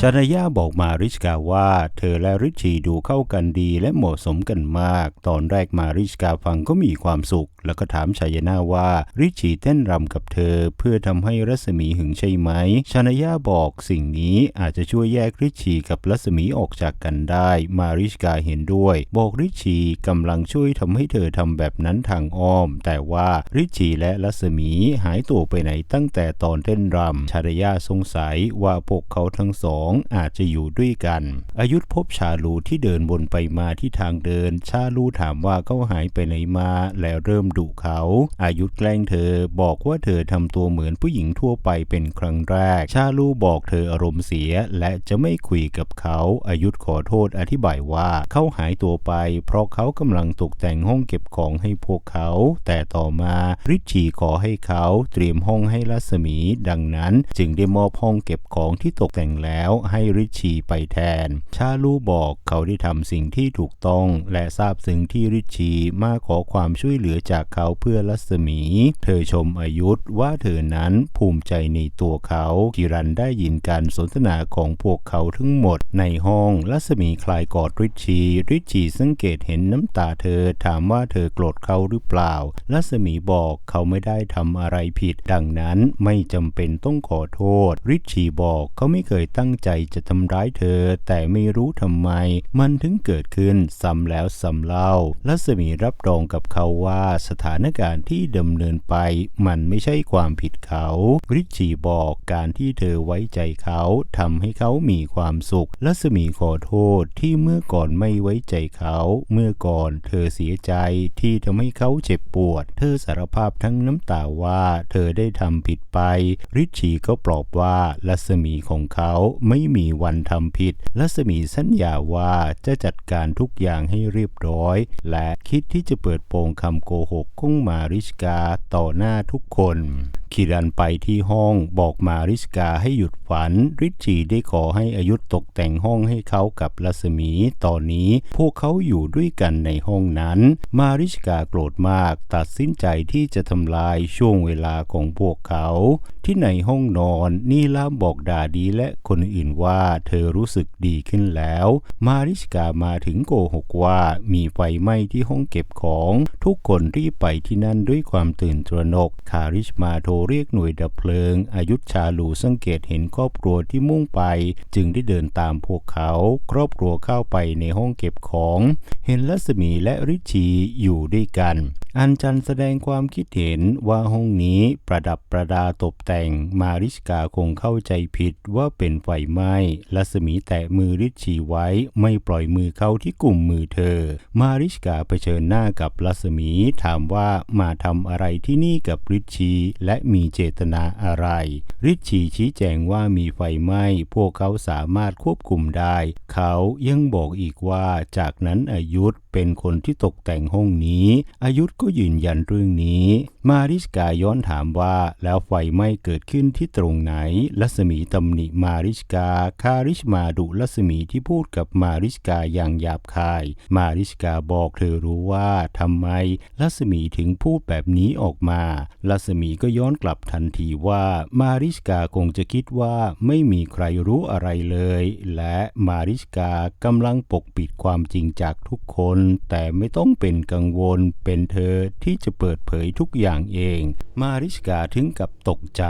ชานายาบอกมาริชกาว่า เธอและริชีดูเข้ากันดีและเหมาะสมกันมาก ตอนแรกมาริชกาฟังก็มีความสุข แล้วก็ถามชายนาว่าริชีเต้นรำกับเธอเพื่อทำให้รัศมีหึงใช่ไหม ชานายาบอกสิ่งนี้อาจจะช่วยแยกริชีกับรัศมีออกจากกันได้ มาริชกาเห็นด้วย บอกริชีกำลังช่วยทำให้เธอทำแบบนั้นทางอ้อม แต่ว่าริชชีและรัศมีหายตัวไปไหนตั้งแต่ตอนเต้นรำชานายาสงสัยว่าพวกเขาทั้งสองอาจจะอยู่ด้วยกัน อายุธพบชาลูที่เดินวนไปมาที่ทางเดิน ชาลูถามว่าเขาหายไปไหนมาแล้วเริ่มดุเขา อายุธแกล้งเธอบอกว่าเธอทำตัวเหมือนผู้หญิงทั่วไปเป็นครั้งแรก ชาลูบอกเธออารมณ์เสียและจะไม่คุยกับเขาอายุธขอโทษอธิบายว่าเขาหายตัวไป เพราะเขากำลังตกแต่งห้องเก็บของให้พวกเขา แต่ต่อมาริชีขอให้เขาเตรียมห้องให้รัศมี ดังนั้นจึงได้มอบห้องเก็บของที่ตกแต่งแล้วให้ริชีไปแทน ชาลูบอกเขาได้ทำสิ่งที่ถูกต้องและทราบซึ้งที่ริชีมาขอความช่วยเหลือจากเขาเพื่อรัศมี เธอชมอายุธว่าเธอนั้นภูมิใจในตัวเขากิรันได้ยินการสนทนาของพวกเขาทั้งหมดในห้องรัศมีคลายกอดริชีริชีสังเกตเห็นน้ำตาเธอถามว่าเธอโกรธเขาหรือเปล่ารัศมีบอกเขาไม่ได้ทำอะไรผิด ดังนั้นไม่จำเป็นต้องขอโทษ ริชชีบอกเขาไม่เคยตั้งใจจจะทำร้ายเธอ แต่ไม่รู้ทำไม มันถึงเกิดขึ้นซ้ำแล้วซ้ำเล่ารัศมีรับรองกับเขาว่าสถานการณ์ที่ดำเนินไป มันไม่ใช่ความผิดเขาริชีบอกการที่เธอไว้ใจเขาทำให้เขามีความสุขรัศมีขอโทษที่เมื่อก่อนไม่ไว้ใจเขา เมื่อก่อนเธอเสียใจที่ทำให้เขาเจ็บปวด เธอสารภาพทั้งน้ำตาว่าเธอได้ทำผิดไป ริชีก็ปลอบว่ารัศมีของเขาไม่ไม่มีวันทำผิดรัศมีสัญญาว่าจะจัดการทุกอย่างให้เรียบร้อย และคิดที่จะเปิดโปงคำโกหกของมาริชกาต่อหน้าทุกคนคิรันไปที่ห้องบอกมาริชกาให้หยุดฝัน ริชชีได้ขอให้อายุธตกแต่งห้องให้เขากับรัศมี ตอนนี้พวกเขาอยู่ด้วยกันในห้องนั้น มาริชกาโกรธมากตัดสินใจที่จะทำลายช่วงเวลาของพวกเขา ที่ในห้องนอนนีลามบอกดาดีและคนอื่นว่าเธอรู้สึกดีขึ้นแล้ว มาริชกามาถึงโกหกว่ามีไฟไหม้ที่ห้องเก็บของ ทุกคนรีบไปที่นั่นด้วยความตื่นตระหนกคาริชมาโทรเรียกหน่วยดับเพลิง อายุชาลูสังเกตเห็นครอบครัวที่มุ่งไป จึงได้เดินตามพวกเขา ครอบครัวเข้าไปในห้องเก็บของ เห็นลัศมีและริชีอยู่ด้วยกัน อันจันแสดงความคิดเห็นว่าห้องนี้ประดับประดาตกแต่งมาริชกาคงเข้าใจผิดว่าเป็นไฟไหม้รัศมีแตะมือริชีไว้ไม่ปล่อยมือเขาที่กลุ่มมือเธอ มาริชกาเผชิญหน้ากับรัศมีถามว่ามาทำอะไรที่นี่กับริชีและมีเจตนาอะไรริชีชี้แจงว่ามีไฟไหม้พวกเขาสามารถควบคุมได้ เขายังบอกอีกว่าจากนั้นอายุธ เป็นคนที่ตกแต่งห้องนี้ อายุธก็ยืนยันเรื่องนี้ มาริชกาย้อนถามว่าแล้วไฟไหม้เกิดขึ้นที่ตรงไหนรัศมีตำหนิมาริชกา คาริชมาดุรัศมีที่พูดกับมาริชกาอย่างหยาบคาย มาริชกาบอกเธอรู้ว่าทำไมรัศมีถึงพูดแบบนี้ออกมารัศมีก็ย้อนกลับทันทีว่ามาริชกาคงจะคิดว่าไม่มีใครรู้อะไรเลย และมาริชกากำลังปกปิดความจริงจากทุกคนแต่ไม่ต้องเป็นกังวลเป็นเธอที่จะเปิดเผยทุกอย่างเอง มาริชกาถึงกับตกใจ